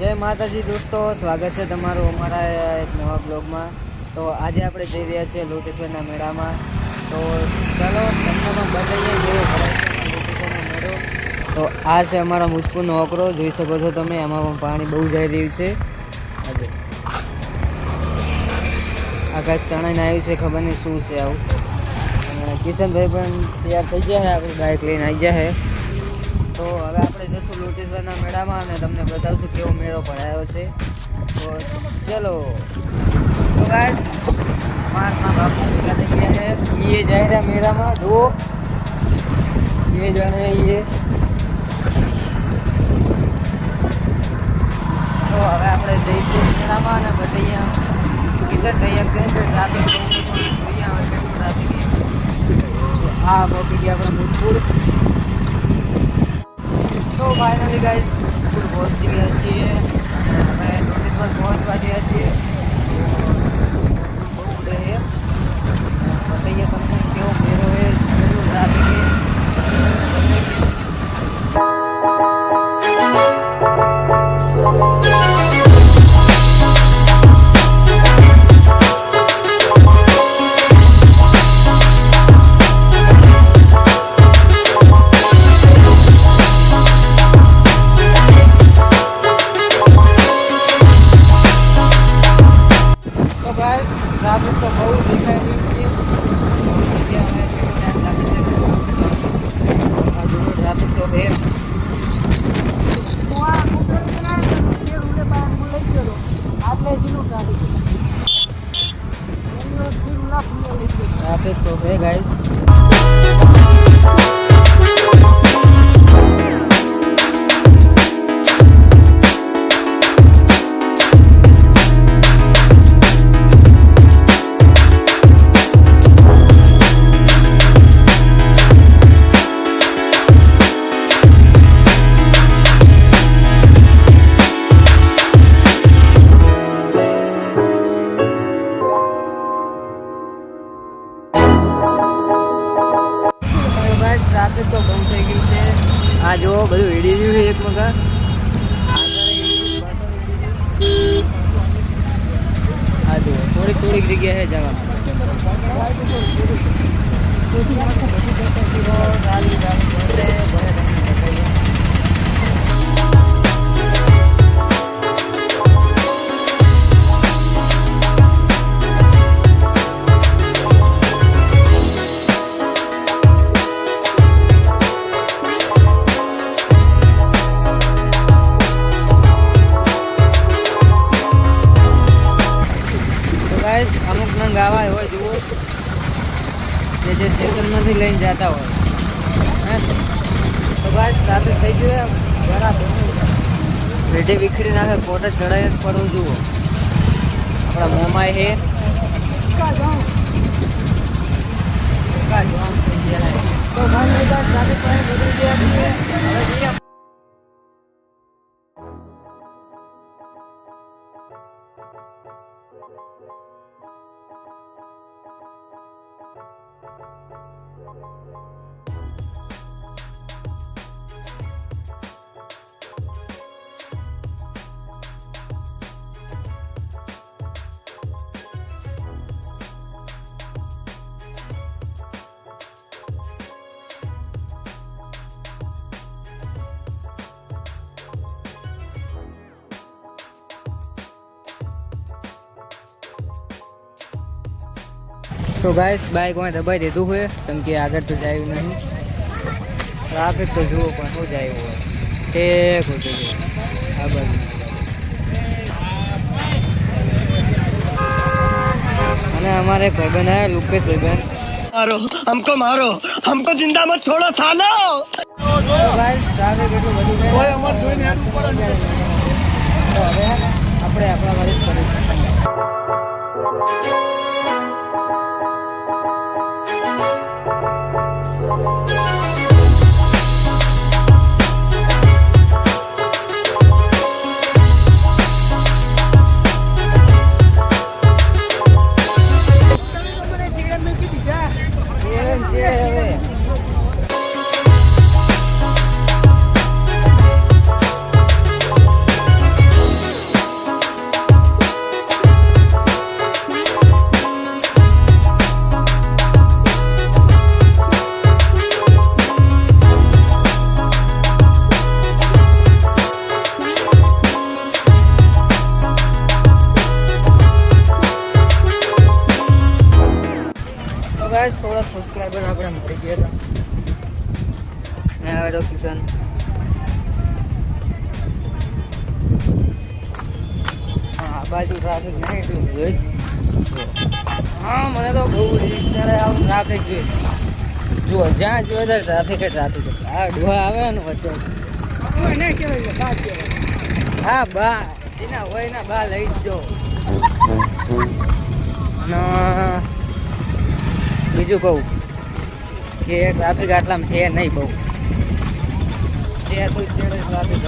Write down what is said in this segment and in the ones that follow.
જય માતાજી દોસ્તો, સ્વાગત છે તમારું અમારા એક નવા બ્લોગમાં. તો આજે આપણે જઈ રહ્યા છીએ લોટેશ્વરના મેળામાં. તો ચાલો, તમને બતાવીએ જેવો લોટેશ્વરનો મેળો તો આ છે અમારો મુજપુરનો ઓકરો, જોઈ શકો છો તમે, એમાં પણ પાણી બહુ જઈ રહ્યું છે. આ કાંઈક તણાઈને આવ્યું છે, ખબર નહીં શું છે આવું. અને કિશનભાઈ પણ તૈયાર થઈ ગયા છે, આપણી બાઇક લઈને આવી ગયા છે. તો હવે આપણે લોટેશ્વરના મેળામાં અને તમને બતાવશું કેવો મેળો ભરાયો છે. તો ચલો. તો ગાય મારના બાપુ ભેગા થઈ ગયા છે. એ જાય રહ્યા મેળામાં. જુઓ. એ જાણે એ તો હવે આપણે જઈશું મેળામાં અને બધી અહીંયા થઈ શકે છે. ટ્રાફિક આવે છે, ટ્રાફિક. આ ગયા આપણે મુજપુર તો ફાઇનલી ગાઈઝ સ્કૂલ પહોંચી ગયા છીએ અમે નોટિસ પર પહોંચવા ગયા છીએ. કોટે ચડાઈ જ પડવું જુઓ આપણા ગયા છે. તો ફાઇનલી ગાઈસ ટ્રાફિક પાસે બદલી ગયા તો ગાઈસ બાઇક મેં દબાઈ દીધું હોય કેમ કે આગળ તો જાય નહીં. ટ્રાફિક તો જુઓ પણ શું જાય હોય. ઠેક હોતું છે આ બાજુ. અને અમારે ભાઈબંધ આવ્યા લુકેશ ભાઈબંધ. મારો હમકો મારો હમકો જિંદા મત છોડો સાલો! ગાઈસ ટ્રાફિક એટલું બધું છે ઓય અમાર જોઈને ઉપર તો હવે આપણે આપણા વાળી જ બાજુ ટ્રાફિક નહીં એટલું જોઈ? હા મને તો બહુ અત્યારે આવું ટ્રાફિક જોઈએ જુઓ જ્યાં જુઓ ત્યાં ટ્રાફિક ટ્રાફિક જ આ ડોહા આવે ને વચ્ચે. હા બા. એના હોય ના બા લઈ જ જો અને બીજું કહું કે ટ્રાફિક આટલામાં છે નહીં બહુ. જે કોઈ છેડે ટ્રાફિક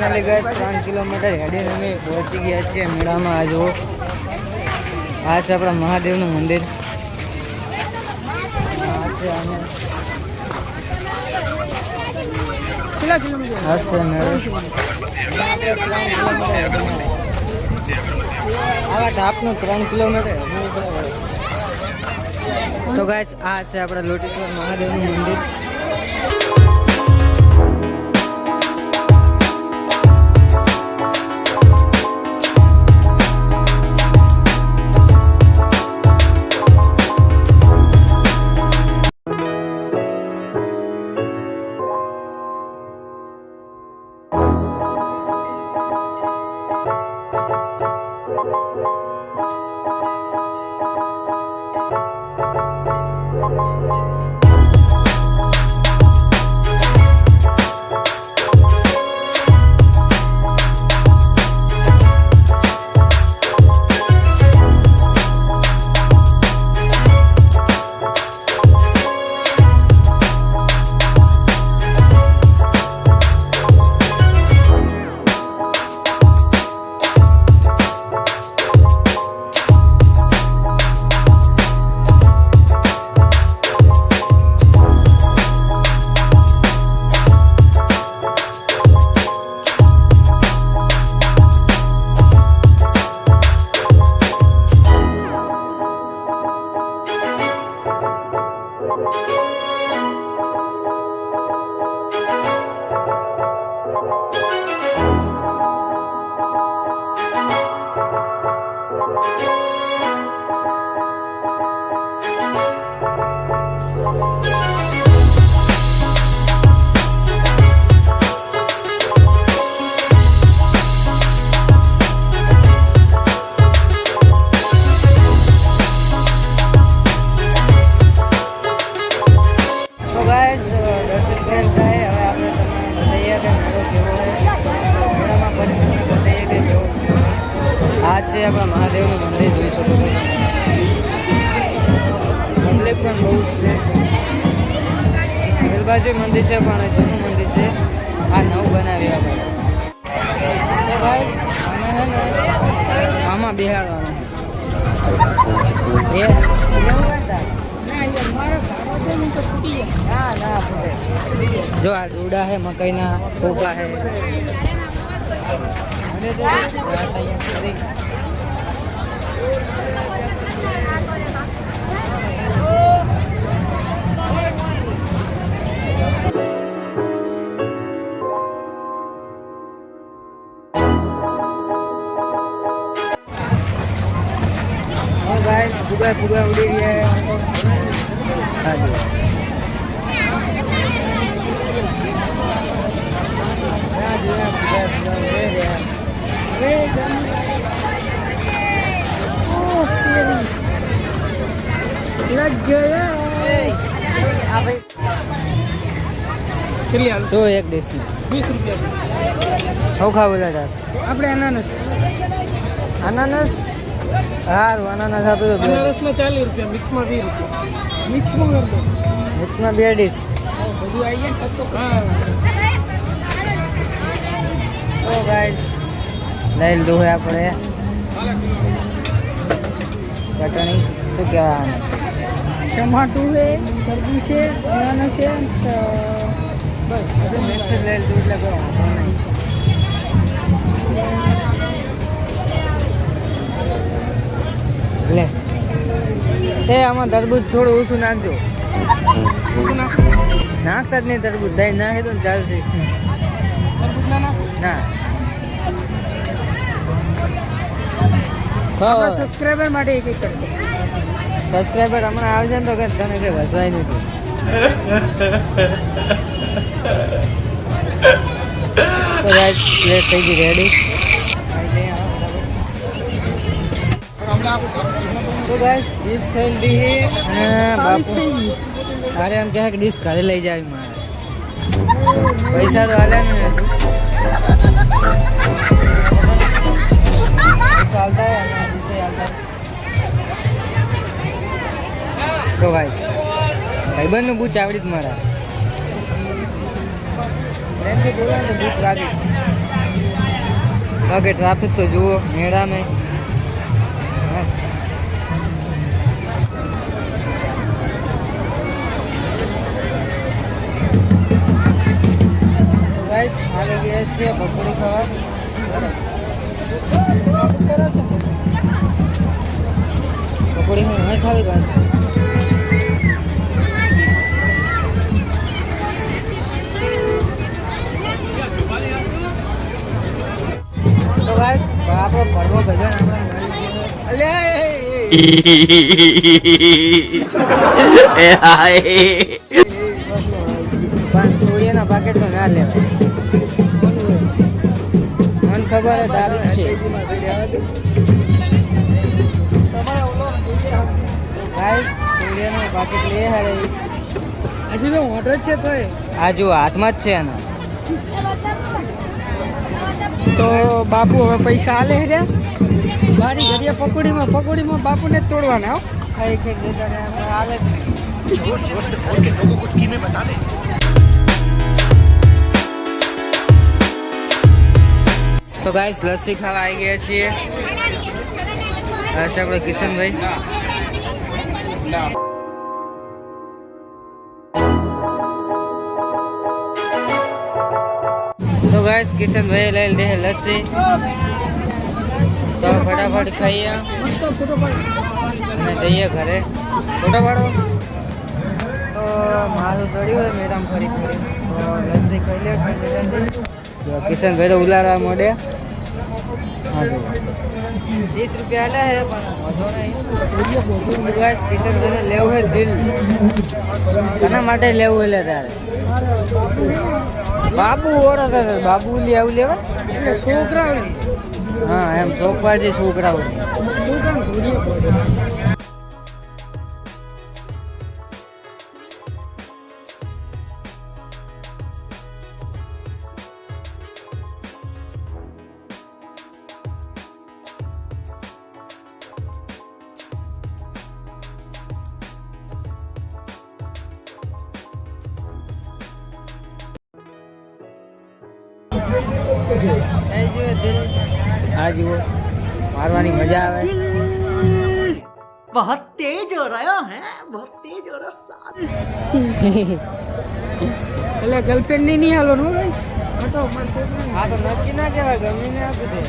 ફાઇનલી ગઈ ત્રણ કિલોમીટર હેડીને અમે પહોંચી ગયા છીએ મેળામાં આ જુઓ આ છે આપણા મહાદેવનું મંદિર. આવા ધાપનું ત્રણ કિલોમીટર. તો ગાય આ છે આપણા લોટેશ્વર મહાદેવનું મંદિર. જો આ ડુડા હે મકાઈના કોકા હે. ગાઈસ ફુગા ફુગા ઉડી રહ્યા હે. કેટલી હાલ? સો એક ડીશની વીસ રૂપિયા. ચોખા દાદા આપણે અનાનસ. અનાનસ? સારું અનાનસ આપી દો અનાનસમાં ચાલીસ રૂપિયા મિક્સમાં વીસ રૂપિયા. મિક્સમાં મિક્સમાં બે ડીશ. બધું આવી ગયા ને હા. તો ગાઈસ. લઈ લીધું હોય આપણે. ચટણી શું કહેવાય ટમાટું છે તરબૂચ છે અનાનસ છે લે. એ આમાં તરબૂજ થોડું ઓછું નાખજો. નાખતા જ નહીં તરબૂજ દહીં નાખે તો ચાલશે. ના. સબસ્ક્રાઈબર માટે એક સબસ્ક્રાઈબર હમણાં આવશે ને તો કે તને કઈ વધવાય નથી ગાઈસ પ્લેટ થઈ ગઈ રેડી તો ગાઈસ ડીશ થઈ લીધી બાપુ તારે એમ કહે ડીશ ઘરે લઈ જાય મારે પૈસા તો હાલ્યા ને. ચાલતા. તો ભાઈ ભાઈબંધનું બૂચ આવડી જ મારા પ્રેમથી બોલો ને તો બૂચ વાગી. બાકી ટ્રાફિક તો જુઓ મેળામાં. હા. તો guys, આવી ગયા છીએ પકોડી ખાવા. પકોડી હું નહીં ખાવી કાંઈ સોડિયાના પાકેટમાં ના લેવાય. મને ખબર જ છે. ગાઈસ પાકેટ લે હારે. હજી તો જ છે તોય. આ જો હાથમાં જ છે એના તો બાપુ હવે પૈસા આલે છે મારી ઘડિયા પકોડીમાં પકોડીમાં બાપુને જ તોડવાના જ નહીં. તો ગાઈસ લસ્સી ખાવા આવી ગયા છીએ. આ છે આપણે કિશનભાઈ. તો ગાઈસ કિશનભાઈ લઈ લે લસ્સી. તો ફટાફટ ખાઈએ. અને જઈએ ઘરે. ફોટો પાડો. તો મારું ચડ્યું હોય મેડમ ફરી ફરી. તો લસ્સી ખાઈ લે ઠંડી ઠંડી કિશનભાઈ તો ઉલાડવા મોડે. હા જો. ત્રીસ રૂપિયા આલે હે પણ વધો નહીં. કિશનભાઈને લેવું હે દિલ. કોના માટે લેવું એટલે તારે? બાબુ ઓળખે બાબુ લે આવું લેવા એટલે છોકરાઓને હા એમ ચોકવાજી છોકરાઓ. बहुत तेज हो रहा है बहुत तेज हो रहा साथ એટલે ગર્લફ્રેન્ડ ની નહીં હાલો નો ભાઈ આ તો અમારા છોકરાને. આ તો નક્કી ના કહેવાય ગમીને આપી દે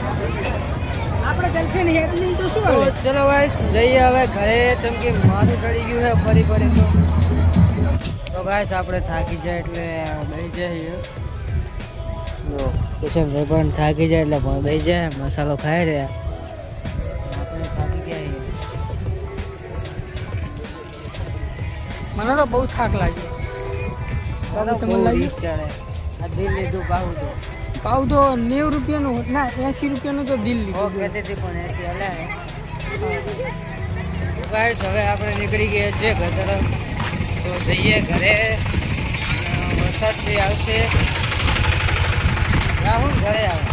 આપણે ગર્લફ્રેન્ડ હેડ નહીં તો શું તો હાલે ચલો ગાઈસ જઈએ હવે ઘરે ચમકે માથું ચડી ગયું છે ફરી ફરી તો તો ગાઈસ આપણે થાકી જાય એટલે બેસી જઈએ જો કિશનભાઈ પણ થાકી જાય એટલે પણ બેસી જાય મસાલો ખાઈ રહ્યા આપણે મને તો બહુ થાક લાગ્યો. તમને લાગ્યું? આ દિલ લીધું પાહું તો પાવ તો નેવું રૂપિયાનું ના એંસી રૂપિયાનું તો દિલ લીધું. કહેતી પણ એસી હલે. ગાઈસ હવે આપણે નીકળી ગયા છીએ ઘર તરફ. તો જઈએ ઘરે. વરસાદ બી આવશે. રાહુલ ઘરે આવે.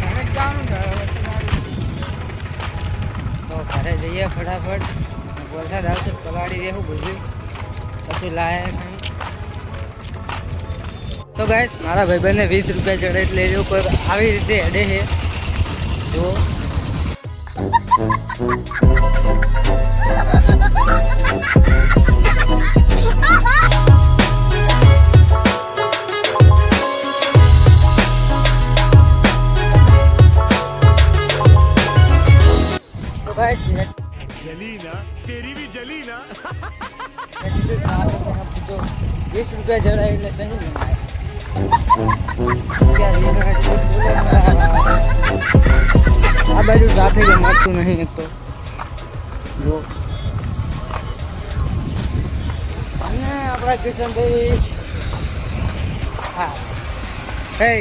તમે જવાનું તો ઘરે જઈએ ફટાફટ. વરસાદ આવશે પલાળી દેવું બધું. પછી લાયા નહીં. તો ગાઈસ મારા ભાઈબંધને વીસ રૂપિયા ચડે એટલે એ આવી રીતે અડે છે. જો. જલીના, તેરી ભી જલીના. વીસ રૂપિયા જડાય એટલે ચડી આ બાજુ ટ્રાફિક માગતું નહીં એક તો જો અને આપણા કિશનભાઈ હા હે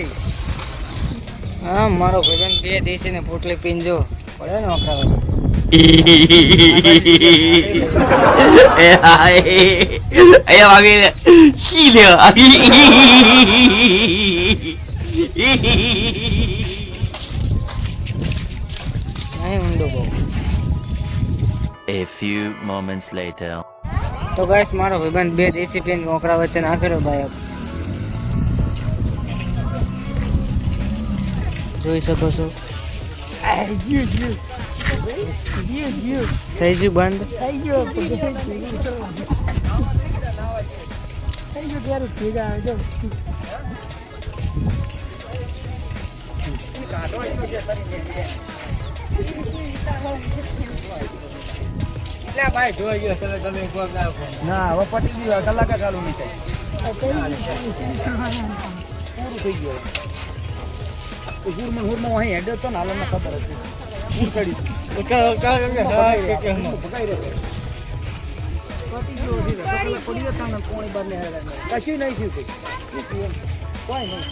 હા મારો ભાઈબંધ બે દેશીને પોટલી પીંજો પડે ને વખરા અકરાવા Ayo panggil Gila નહીં બહુ A few moments later. તો ગાઈસ મારો ભાઈબંધ બે દેશી પેન ઓકરા વચ્ચે નાખેલો બાયક જોઈ શકો છો? થઈ ગયું બંધ? થઈ ગયું થઈ ગયો ત્યારે ભેગા જો ના હવે પટી ગયું કલાક ચાલુ નહીં થાય. પૂરું થઈ ગયું હુરમાં હુરમાં અહીં હેડ્યો તો ને હાલમાં ખબર હતી. પૂર ચડી કશું નહીં થયું કઈ કોઈ નહીં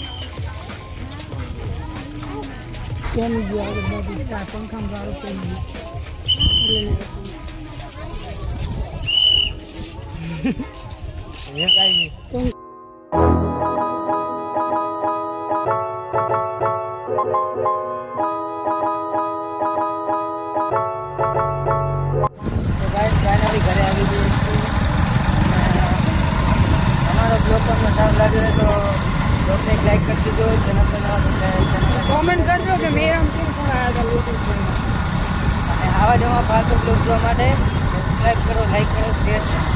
કેમ ગયો આગળ બાજુ ત્યાં પંખામાં ગાળો સારું લાગ્યું હોય તો તમને એક લાઈક કરી દીધો હોય ચેનલ પર નવા કોમેન્ટ કરજો કે મેં આમ કેમ કોણ આવ્યા હતા લોકો અને આવા જવા ફાલતુ બ્લોગ જોવા માટે સબસ્ક્રાઈબ કરો લાઈક કરો શેર સબસ્ક્રાઈબ